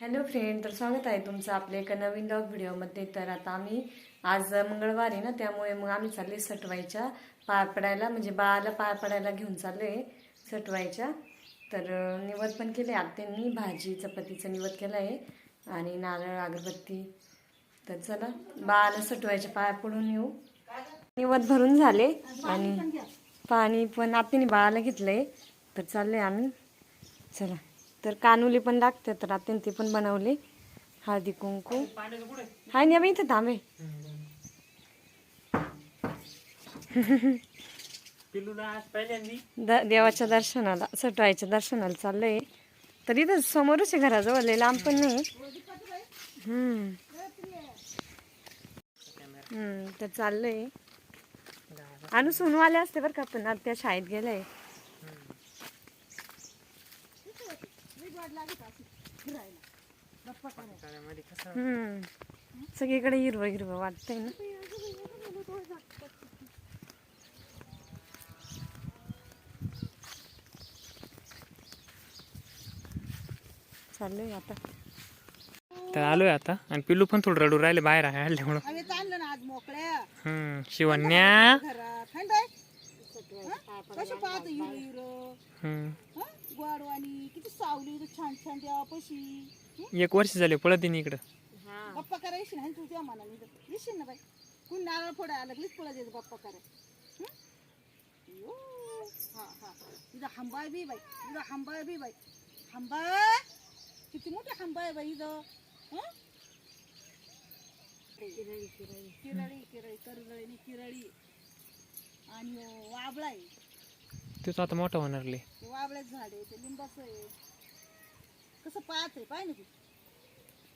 Hello friend तर स्वागत आहे तुमचं आपल्या एका नवीन डॉग व्हिडिओमध्ये तर आता आम्ही आज मंगळवार आहे ना त्यामुळे मग आम्ही चालले सटवायच्या पाय पडायला म्हणजे बाळाला पाय पडायला घेऊन चाललोय सटवायच्या तर निवद पण केले आत्यांनी भाजी चपातीचं निवद केलं आहे आणि नारळ अगरबत्ती. तर चला बाळाला सटवायच्या पाया पडून येऊ. निवद भरून झाले आणि पाणी पण आत्याने बाळाला घेतलं आहे तर चाललंय आम्ही. चला. तर कानुले पण लागते तर आता ते पण बनवले. हळदी कुंकू. हाय नाही आम्ही इथं थांबे द देवाच्या दर्शनाला सटवायच्या दर्शनाला चाललंय. तर इथं समोरच आहे घराजवळ लय लांब पण नाही. तर चाललंय. अनु सोनू आले असते बरं का पण आता त्या शाळेत गेलंय. काळ्यामध्ये कसं हम्म. सगळीकडे हिरवं हिरवं वाटतंय ना. चाललंय आता. तर आलोय आता. आणि पिल्लू पण थोडं रडू राहिले बाहेर आहे आल्यामुळं आम्ही चाललो ना आज मोकळ्या. हम्म घरात. हाय बाय कसं पाहतो हिरो हिरो? हम्म. गोडवाणी किती सावली होती छान छान देवापाशी. एक वर्ष झाले पळत येईन इकडं. बाप्पा करा येशील ना? तू त्या मनाने. येशील ना बाई? कोण नारळ फोडा आला की पळत येतो बाप्पा करा. हं? यो. हा हा इथं हंबाय बी बाई. इथं हंबाय बी बाई. हंबाय किती मोठे हंबाय बाई इथं. हं? किरळी किरळी. किरळी किरळी आणि किरळी. आणि वाबळा आहे. तोच आता मोठा होणार ले ते वाबळ्याचं झाड आहे ते लिंबाचं आहे. कसं पाहत आहे पाय ना तू.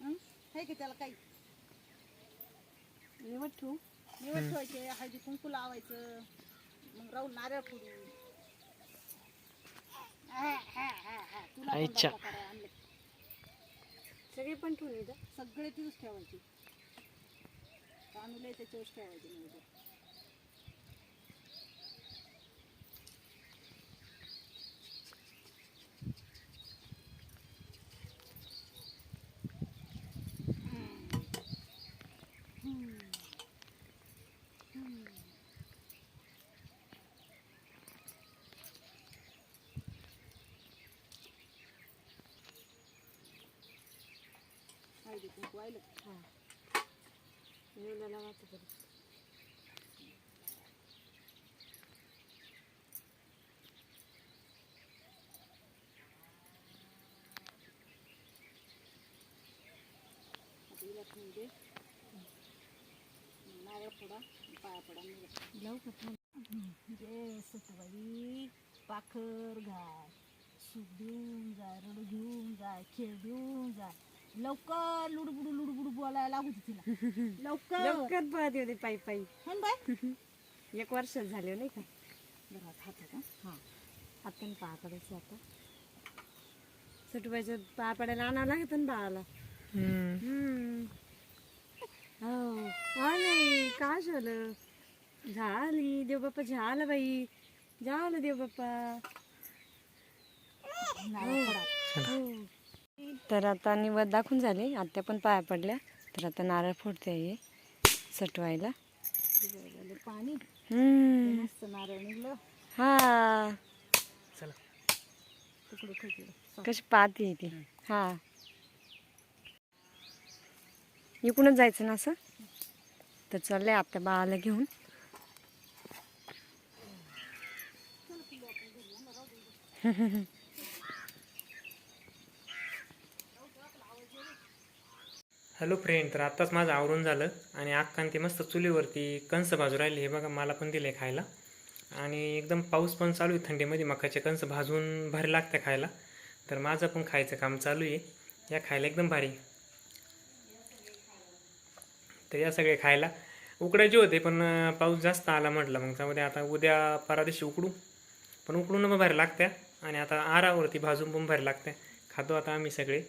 हं? आहे की त्याला काही? निवड ठेवू? निवड ठेवायचे हळदी कुंकू लावायचं मग राहून नारळ फोडू. हा, हा, हा, हा. तुला पण अच्छा. बाप्पा करायला आणले. सगळे पण ठेवून इथं सगळे तिथंच ठेवायचे. तांदूळ त्याच्यावर ठेवायचे निवड हळदी कुंकू वाहिलं निवडायला वाटतं तरी. आता हिला ठेवून दे नारळ फोडा पाया पडा निघा लावू का थांब? जय सतबाई पाखर घाल सूप देऊन जाय रडू घेऊन जाय खेळ देऊन जाय लवकर लुडबुडू लुडबुडू बोलायला लागू दे तिला. लवकर. लवकर पळत होते पायी पायी. हं बाय. एक वर्ष झाले नाही का? घरात हात का हा. आपण पाया पडायचं आता सटवायचं पाया पडायला आणावं लागत ना बाळाला. हम्म. हम्म. हो. हा नाही का झालं? झाली. देव बाप्पा झालं बाई. झालं देव बाप्पा नारळ हो. तर आता निवद दाखवून झाले. आत्या पण पाया पडल्या. तर आता नारळ फोडते आहे सटवायला. पाणी. नारळ निघलं. हा. कशी पाहते ती. हा. इकडूनच जायचं ना असं? तर चाललंय आपल्या बाळाला घेऊन. हॅलो फ्रेंड तर आत्ताच माझं आवरून झालं आणि अक्कान ते मस्त चुलीवरती कंस भाजू राहिले. हे बघा मला पण दिले खायला. आणि एकदम पाऊस पण चालू आहे थंडीमध्ये मकाचे कंस भाजून भारी लागते खायला. तर माझं पण खायचं काम चालू आहे. या खायला एकदम भारी. तर या सगळे खायला. उकडायचे होते पण पाऊस जास्त आला म्हटलं. मग त्यामध्ये आता उद्या परादिशी उकडू. पण उकडून पण भारी लागत्या. आणि आता आरावरती भाजून पण भारी लागत्या. खातो आता आम्ही सगळे.